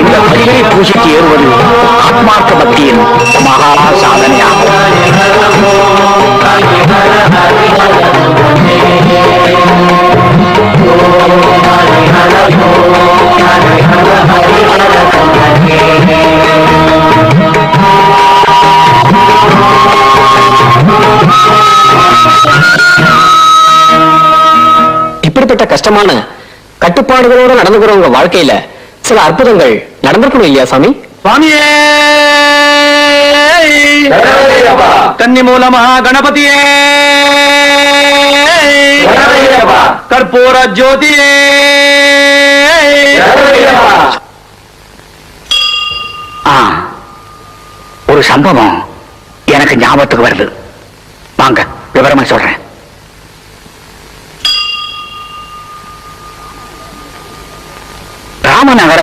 இந்த வகையிலே பூஜைக்கு ஏறுவது ஆத்மார்த்த பக்தியின் மகா சாதனையாகும் இப்படிப்பட்ட கஷ்டமான கட்டுப்பாடுகளோட நடந்துக்கிற உங்க வாழ்க்கையில சில அற்புதங்கள் நடந்திருக்கணும் இல்லையா சாமி? சுவாமியே! கன்னி மூலமா கணபதியே! கற்பூர ஜோதியே! ஆ, ஒரு சம்பவம் எனக்கு ஞாபகத்துக்கு வருது. வாங்க விவரமா சொல்றேன். vamos a.